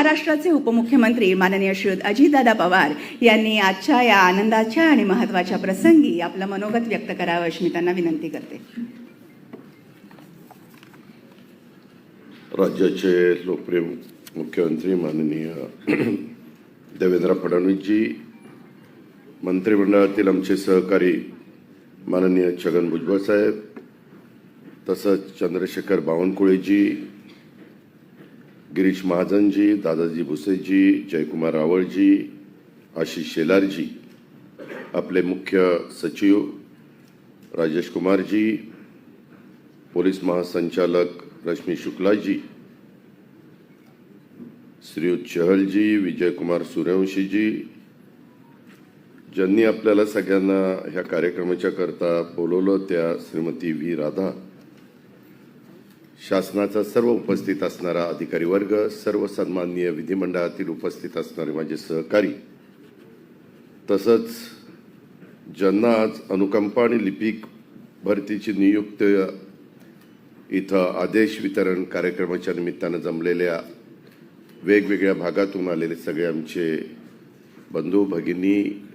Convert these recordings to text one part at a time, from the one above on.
महाराष्ट्राचे उपमुख्यमंत्री माननीय श्रीयुत अजितदादा पवार यांनी आजच्या या आनंदाच्या आणि महत्त्वाच्या प्रसंगी आपलं मनोगत व्यक्त करावं अशी मी त्यांना विनंती करते. राज्याचे लोकप्रिय मुख्यमंत्री माननीय देवेंद्र फडणवीसजी मंत्रिमंडळातील आमचे सहकारी माननीय छगन भुजबळ साहेब तसंच चंद्रशेखर बावनकुळेजी गिरीश महाजनजी दादाजी भुसेजी जयकुमार रावळजी आशिष शेलारजी आपले मुख्य सचिव राजेश कुमारजी पोलीस महासंचालक रश्मी शुक्लाजी श्रीयुत चहलजी विजयकुमार सूर्यवंशीजी. ज्यांनी आपल्याला सगळ्यांना ह्या कार्यक्रमाच्या करता बोलवलं त्या श्रीमती व्ही. राधा. शासनाचा सर्व उपस्थित असणारा अधिकारी वर्ग सर्व सन्माननीय विधिमंडळातील उपस्थित असणारे माझे सहकारी तसंच ज्यांना आज अनुकंपा आणि लिपिक भरतीची नियुक्त इथं आदेश वितरण कार्यक्रमाच्या निमित्तानं जमलेल्या वेगवेगळ्या भागातून आलेले सगळे आमचे बंधू भगिनी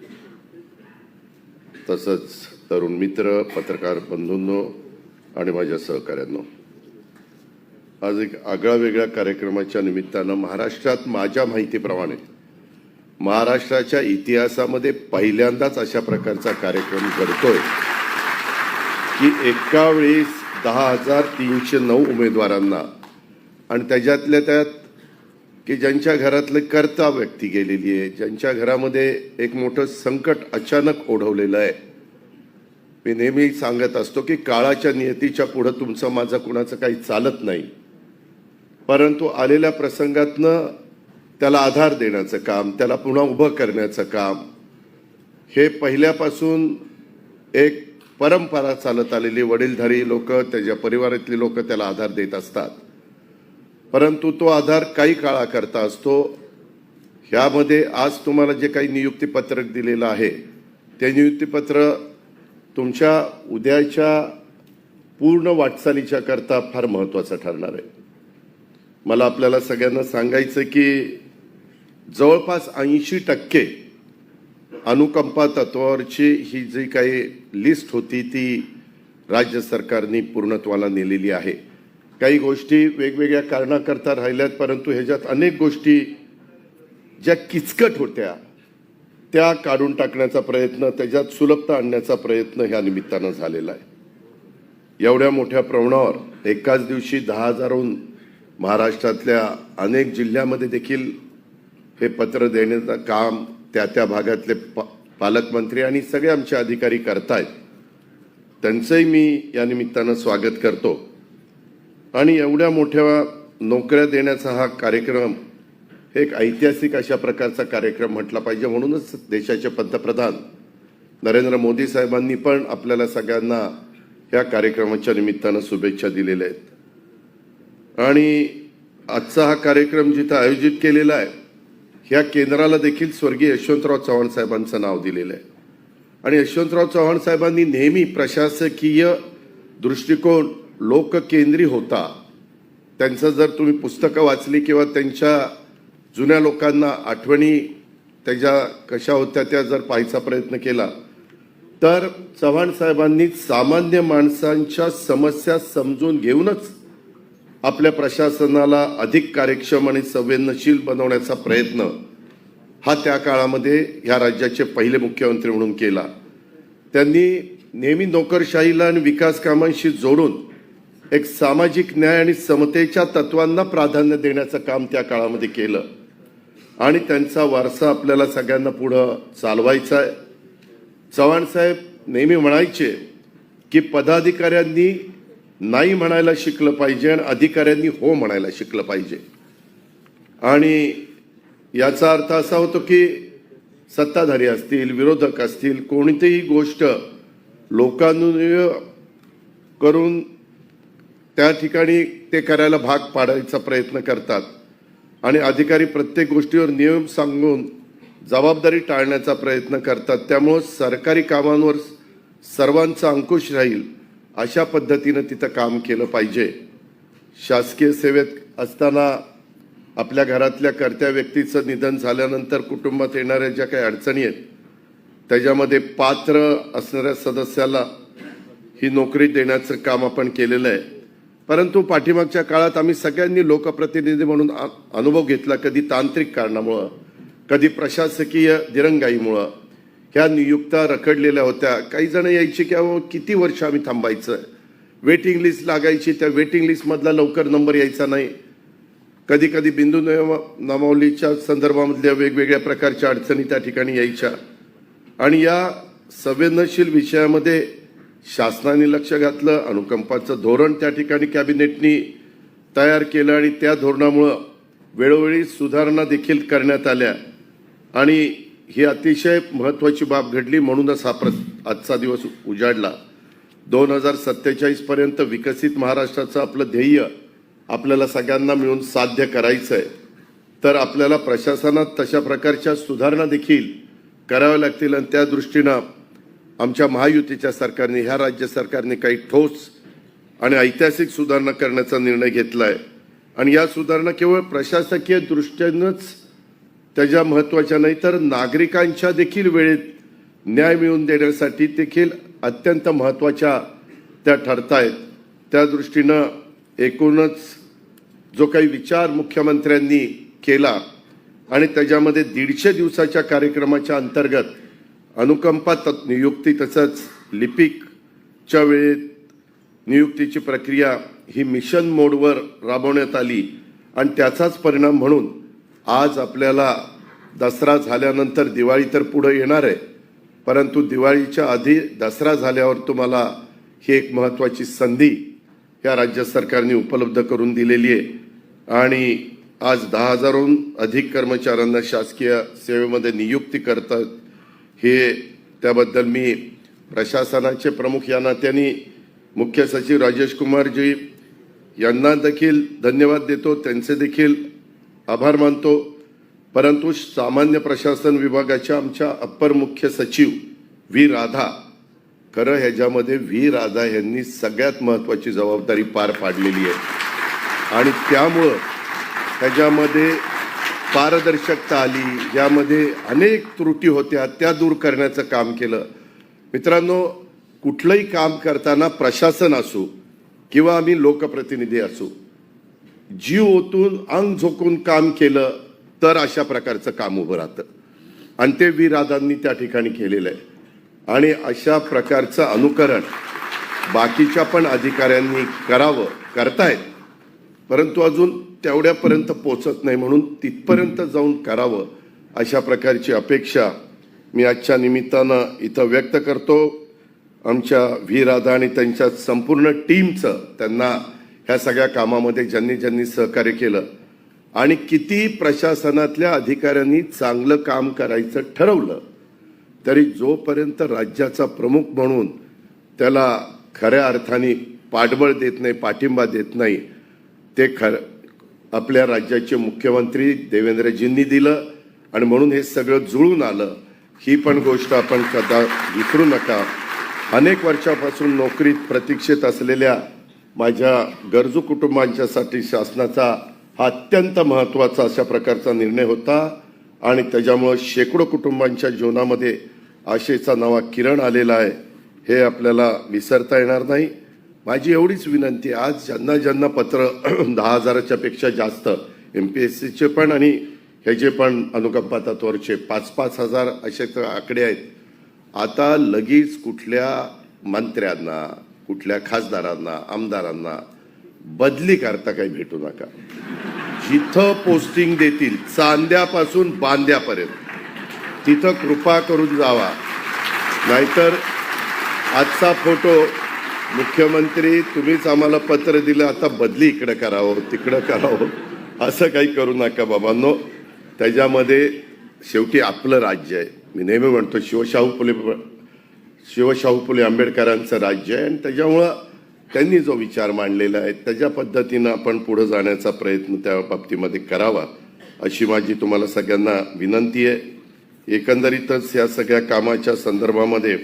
तसंच तरुण मित्र पत्रकार बंधूंनो आणि माझ्या सहकाऱ्यांनो. आज एक आगळा वेगळ्या कार्यक्रमाच्या निमित्तानं महाराष्ट्रात माझ्या माहितीप्रमाणे महाराष्ट्राच्या इतिहासामध्ये पहिल्यांदाच अशा प्रकारचा कार्यक्रम घडतोय की एका वेळेस दहा हजार तीनशे नऊ उमेदवारांना आणि त्याच्यातल्या त्यात की ज्यांच्या घरातलं कर्ता व्यक्ती गेलेली आहे ज्यांच्या घरामध्ये एक मोठं संकट अचानक ओढवलेलं आहे. मी नेहमी सांगत असतो की काळाच्या नियतीच्या पुढं तुमचं माझं कुणाचं काही चालत नाही. परंतु आलेल्या प्रसंगातनं त्याला आधार देण्याचं काम त्याला पुन्हा उभं करण्याचं काम हे पहिल्यापासून एक परंपरा चालत आलेली वडीलधारी लोक त्याच्या परिवारातली लोक त्याला आधार देत असतात. परंतु तो आधार काही काळाकरता असतो. ह्यामध्ये आज तुम्हाला जे काही नियुक्तीपत्रक दिलेलं आहे ते नियुक्तीपत्र तुमच्या उद्याच्या पूर्ण वाटचालीच्या करता फार महत्वाचं ठरणार आहे. मला आपल्याला सगळ्यांना सांगायचं की जवळपास ऐंशी टक्के अनुकंपा तत्वावरची ही जी काही लिस्ट होती ती राज्य सरकारने पूर्णत्वाला नेलेली आहे. काही गोष्टी वेगवेगळ्या कारणाकरता राहिल्यात परंतु ह्याच्यात अनेक गोष्टी ज्या किचकट होत्या त्या काढून टाकण्याचा प्रयत्न त्याच्यात सुलभता आणण्याचा प्रयत्न ह्या निमित्तानं झालेला आहे. एवढ्या मोठ्या प्रमाणावर एकाच दिवशी दहा हजारहून महाराष्ट्रातल्या अनेक जिल्ह्यामध्ये देखील हे पत्र देण्याचं काम त्या त्या भागातले पा पालकमंत्री आणि सगळे आमचे अधिकारी करतायत. त्यांचंही मी या निमित्तानं स्वागत करतो. आणि एवढ्या मोठ्या नोकऱ्या देण्याचा हा कार्यक्रम हे एक ऐतिहासिक अशा प्रकारचा कार्यक्रम म्हटला पाहिजे. म्हणूनच देशाचे पंतप्रधान नरेंद्र मोदी साहेबांनी पण आपल्याला सगळ्यांना या कार्यक्रमाच्या निमित्तानं शुभेच्छा दिलेल्या आहेत. आणि आजचा हा कार्यक्रम जिथं आयोजित केलेला आहे ह्या केंद्राला देखील स्वर्गीय यशवंतराव चव्हाण साहेबांचं नाव दिलेलं आहे. आणि यशवंतराव चव्हाण साहेबांनी नेहमी प्रशासकीय दृष्टिकोन लोककेंद्री होता. त्यांचं जर तुम्ही पुस्तकं वाचली किंवा त्यांच्या जुन्या लोकांना आठवणी त्याच्या कशा होत्या त्या जर पाहायचा प्रयत्न केला तर चव्हाण साहेबांनी सामान्य माणसांच्या समस्या समजून घेऊनच आपल्या प्रशासनाला अधिक कार्यक्षम आणि संवेदनशील बनवण्याचा प्रयत्न हा त्या काळामध्ये ह्या राज्याचे पहिले मुख्यमंत्री म्हणून केला. त्यांनी नेहमी नोकरशाहीला आणि विकास कामांशी जोडून एक सामाजिक न्याय आणि समतेच्या तत्वांना प्राधान्य देण्याचं काम त्या काळामध्ये केलं. आणि त्यांचा वारसा आपल्याला सगळ्यांना पुढं चालवायचा आहे. चव्हाण साहेब नेहमी म्हणायचे की पदाधिकाऱ्यांनी नाही म्हणायला शिकलं पाहिजे आणि अधिकाऱ्यांनी हो म्हणायला शिकलं पाहिजे. आणि याचा अर्थ असा होतो की सत्ताधारी असतील विरोधक असतील कोणतीही गोष्ट लोकांनुय करून त्या ठिकाणी ते करायला भाग पाडायचा प्रयत्न करतात. आणि अधिकारी प्रत्येक गोष्टीवर नियम सांगून जबाबदारी टाळण्याचा प्रयत्न करतात. त्यामुळं सरकारी कामांवर सर्वांचा अंकुश राहील. अशा पद्धतीनं तिथं काम केलं पाहिजे. शासकीय सेवेत असताना आपल्या घरातल्या कर्त्या व्यक्तीचं निधन झाल्यानंतर कुटुंबात येणाऱ्या ज्या काही अडचणी आहेत त्याच्यामध्ये पात्र असणाऱ्या सदस्याला ही नोकरी देण्याचं काम आपण केलेलं आहे. परंतु पाठीमागच्या काळात आम्ही सगळ्यांनी लोकप्रतिनिधी म्हणून अनुभव घेतला कधी तांत्रिक कारणामुळं कधी प्रशासकीय दिरंगाईमुळं. ह्या नियुक्त्या रखडलेल्या होत्या. काही जण यायची की अहो किती वर्ष आम्ही थांबायचं? वेटिंग लिस्ट लागायची. त्या वेटिंग लिस्टमधला लवकर नंबर यायचा नाही. कधी कधी बिंदू नम- नमावलीच्या संदर्भामधल्या वेगवेगळ्या प्रकारच्या अडचणी त्या ठिकाणी यायच्या. आणि या संवेदनशील विषयामध्ये शासनाने लक्ष घातलं अनुकंपाचं धोरण त्या ठिकाणी कॅबिनेटनी तयार केलं आणि त्या धोरणामुळं वेळोवेळी सुधारणा देखील करण्यात आल्या. आणि ही अतिशय महत्त्वाची बाब घडली म्हणूनच हा प्र आजचा दिवस उजाडला. दोन हजार सत्तेचाळीसपर्यंत विकसित महाराष्ट्राचं आपलं ध्येय आपल्याला सगळ्यांना मिळून साध्य करायचं आहे तर आपल्याला प्रशासनात तशा प्रकारच्या सुधारणा देखील कराव्या लागतील आणि त्या दृष्टीनं आमच्या महायुतीच्या सरकारने ह्या राज्य सरकारने काही ठोस आणि ऐतिहासिक सुधारणा करण्याचा निर्णय घेतला आहे आणि या सुधारणा केवळ प्रशासकीय दृष्ट्यानंच त्याच्या महत्त्वाच्या नाही तर नागरिकांच्या देखील वेळेत न्याय मिळवून देण्यासाठी देखील अत्यंत महत्त्वाच्या त्या ठरतायत. त्या दृष्टीनं एकूणच जो काही विचार मुख्यमंत्र्यांनी केला आणि त्याच्यामध्ये दीडशे दिवसाच्या कार्यक्रमाच्या अंतर्गत अनुकंपा तत् नियुक्ती तसंच लिपिकच्या वेळेत नियुक्तीची प्रक्रिया ही मिशन मोडवर राबवण्यात आली. आणि त्याचाच परिणाम म्हणून आज आपल्याला दसरा झाल्यानंतर दिवाळी तर पुढं येणार आहे परंतु दिवाळीच्या आधी दसरा झाल्यावर तुम्हाला ही एक महत्त्वाची संधी या राज्य सरकारने उपलब्ध करून दिलेली आहे. आणि आज दहा हजारहून अधिक कर्मचाऱ्यांना शासकीय सेवेमध्ये नियुक्ती करतात. हे त्याबद्दल मी प्रशासनाचे प्रमुख या नात्याने मुख्य सचिव राजेश कुमारजी यांना देखील धन्यवाद देतो. त्यांचे देखील आभार मानतो. परंतु सामान्य प्रशासन विभागाच्या आमच्या अप्पर मुख्य सचिव व्ही. राधा खरं ह्याच्यामध्ये व्ही. राधा यांनी सगळ्यात महत्वाची जबाबदारी पार पाडलेली आहे. आणि त्यामुळं ह्याच्यामध्ये पारदर्शकता आली यामध्ये अनेक त्रुटी होत्या त्या दूर करण्याचं काम केलं. मित्रांनो कुठलंही काम करताना प्रशासन असू किंवा आम्ही लोकप्रतिनिधी असू जीव ओतून अंग झोकून काम केलं तर अशा प्रकारचं काम उभं राहतं. आणि ते विरादांनी त्या ठिकाणी केलेलं आहे. आणि अशा प्रकारचं अनुकरण बाकीच्या पण अधिकाऱ्यांनी करावं करतायत. परंतु अजून तेवढ्यापर्यंत पोचत नाही म्हणून तिथपर्यंत जाऊन करावं अशा प्रकारची अपेक्षा मी आजच्या निमित्तानं इथं व्यक्त करतो. आमच्या व्ही राधा आणि त्यांच्या संपूर्ण टीमचं त्यांना ह्या सगळ्या कामामध्ये ज्यांनी ज्यांनी सहकार्य केलं आणि किती प्रशासनातल्या अधिकाऱ्यांनी चांगलं काम करायचं ठरवलं तरी जोपर्यंत राज्याचा प्रमुख म्हणून त्याला खऱ्या अर्थाने पाठबळ देत नाही पाठिंबा देत नाही ते खर आपल्या राज्याचे मुख्यमंत्री देवेंद्रजींनी दिलं आणि म्हणून हे सगळं जुळून आलं ही पण गोष्ट आपण कदा विसरू नका. अनेक वर्षापासून नोकरीत प्रतीक्षेत असलेल्या माझ्या गरजू कुटुंबांच्यासाठी शासनाचा हा अत्यंत महत्त्वाचा अशा प्रकारचा निर्णय होता आणि त्याच्यामुळं शेकडो कुटुंबांच्या जीवनामध्ये आशेचा नवा किरण आलेला आहे हे आपल्याला विसरता येणार नाही. माझी एवढीच विनंती आज ज्यांना ज्यांना पत्र दहा हजाराच्या पेक्षा जास्त एम पी एस सीचे पण आणि ह्याचे पण अनुकंपा तत्वरचे पाच पाच हजार असे तर आकडे आहेत आता लगेच कुठल्या मंत्र्यांना कुठल्या खासदारांना आमदारांना बदली करता काही भेटू नका. जिथं पोस्टिंग देतील चांद्यापासून बांद्यापर्यंत. तिथं कृपा करून जावा. नाहीतर आजचा फोटो मुख्यमंत्री तुम्हीच आम्हाला पत्र दिलं आता बदली इकडं करावं तिकडं करावं. असं काही करू नका बाबांनो. त्याच्यामध्ये शेवटी आपलं राज्य आहे. मी नेहमी म्हणतो शिवशाहू फुले शिवशाहू फुले आंबेडकरांचं राज्य आहे आणि त्याच्यामुळं त्यांनी जो विचार मांडलेला आहे त्याच्या पद्धतीनं आपण पुढे जाण्याचा प्रयत्न त्या बाबतीमध्ये करावा अशी माझी तुम्हाला सगळ्यांना विनंती आहे. एकंदरीतच या सगळ्या कामाच्या संदर्भामध्ये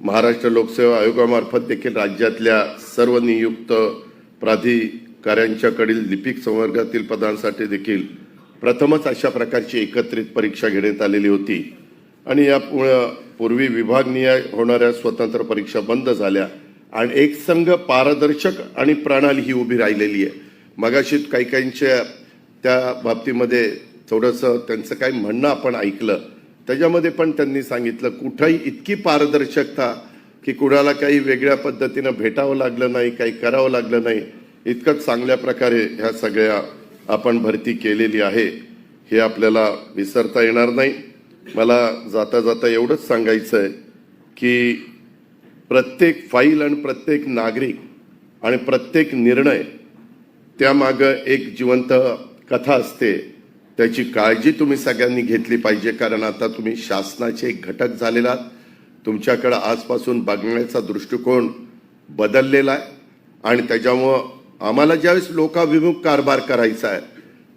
महाराष्ट्र लोकसेवा आयोगामार्फत देखील राज्यातल्या सर्व नियुक्त प्राधिकाऱ्यांच्याकडील लिपिक संवर्गातील पदांसाठी देखील प्रथमच अशा प्रकारची एकत्रित परीक्षा घेण्यात आलेली होती. आणि यामुळं पूर्वी विभागनीय होणाऱ्या स्वतंत्र परीक्षा बंद झाल्या आणि एकसंघ पारदर्शक आणि प्रणाली ही उभी राहिलेली आहे. मगाशी काही काहींच्या त्या बाबतीमध्ये थोडंसं त्यांचं काही म्हणणं आपण ऐकलं. त्याच्यामध्ये पण त्यांनी सांगितलं कुठंही इतकी पारदर्शकता की कुणाला काही वेगळ्या पद्धतीनं भेटावं लागलं नाही काही करावं लागलं नाही इतकंच चांगल्या प्रकारे ह्या सगळ्या आपण भरती केलेली आहे. हे आपल्याला विसरता येणार नाही. मला जाता जाता एवढंच सांगायचं आहे की प्रत्येक फाईल आणि प्रत्येक नागरिक आणि प्रत्येक निर्णय त्यामागं एक जिवंत कथा असते. त्याची काळजी तुम्ही सगळ्यांनी घेतली पाहिजे कारण आता तुम्ही शासनाचे एक घटक झालेला आहात. तुमच्याकडं आजपासून बघण्याचा दृष्टिकोन बदललेला आहे. आणि त्याच्यामुळं आम्हाला ज्यावेळेस लोकाभिमुख कारभार करायचा आहे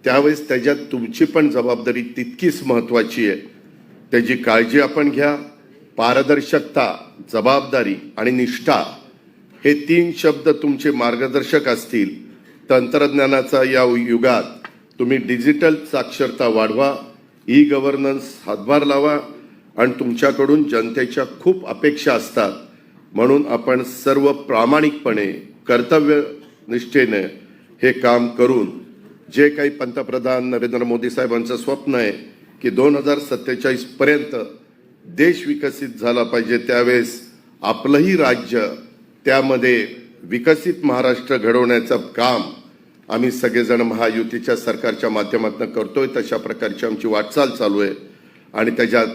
त्यावेळेस त्याच्यात तुमची पण जबाबदारी तितकीच महत्वाची आहे. त्याची काळजी आपण घ्या. पारदर्शकता जबाबदारी आणि निष्ठा हे तीन शब्द तुमचे मार्गदर्शक असतील. तंत्रज्ञानाचा या युगात तुम्ही डिजिटल साक्षरता वाढवा ई गव्हर्नन्स हातभार लावा आणि तुमच्याकडून जनतेच्या खूप अपेक्षा असतात. म्हणून आपण सर्व प्रामाणिकपणे कर्तव्य निष्ठेने हे काम करून जे काही पंतप्रधान नरेंद्र मोदी साहेबांचं स्वप्न आहे की दोन हजार सत्तेचाळीसपर्यंत देश विकसित झाला पाहिजे त्यावेळेस आपलंही राज्य त्यामध्ये विकसित महाराष्ट्र घडवण्याचं काम आम्ही सगळेजण महायुतीच्या सरकारच्या माध्यमातून करतोय. तशा प्रकारची आमची वाटचाल चालू आहे. आणि त्याच्यात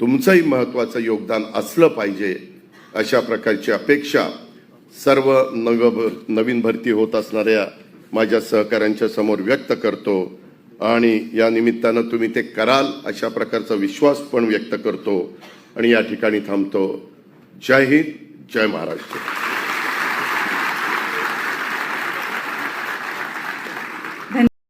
तुमचंही महत्वाचं योगदान असलं पाहिजे अशा प्रकारची अपेक्षा सर्व नव नवीन भरती होत असणाऱ्या माझ्या सहकाऱ्यांच्या समोर व्यक्त करतो. आणि या निमित्तानं तुम्ही ते कराल अशा प्रकारचा विश्वास पण व्यक्त करतो. आणि या ठिकाणी थांबतो. जय हिंद जय महाराष्ट्र.